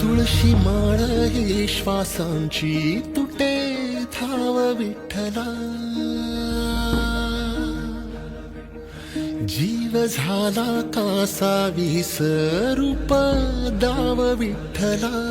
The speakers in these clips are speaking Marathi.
तुळशी माळ ही श्वासांची तुटे थाव विठ्ठला. जीव झाला कासा विस रूप दाव विठ्ठला.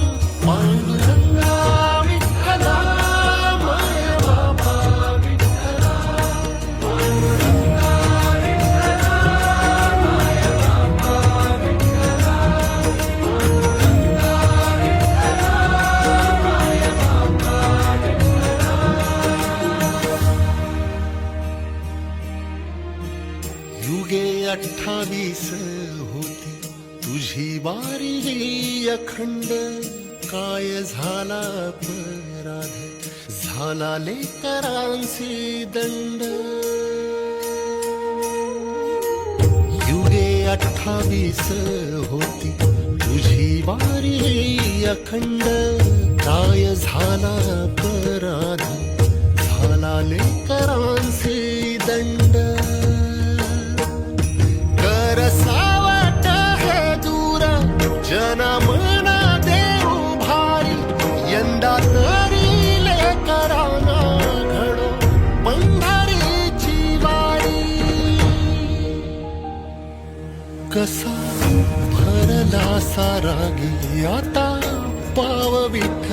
युगे अठ्ठावीस होती. तुझी बारी अखंड काय झाला अपराध झाला लेकरांचे दंड. युगे अठ्ठावीस होती. तुझी बारी अखंड काय झाला अपराध झाला लेकरांचे दंड. जनमना देऊ भारी यंदा तरी लेकरांना घडो पंढरीची वारी. कसा भरला सारा गे आता पाव विठ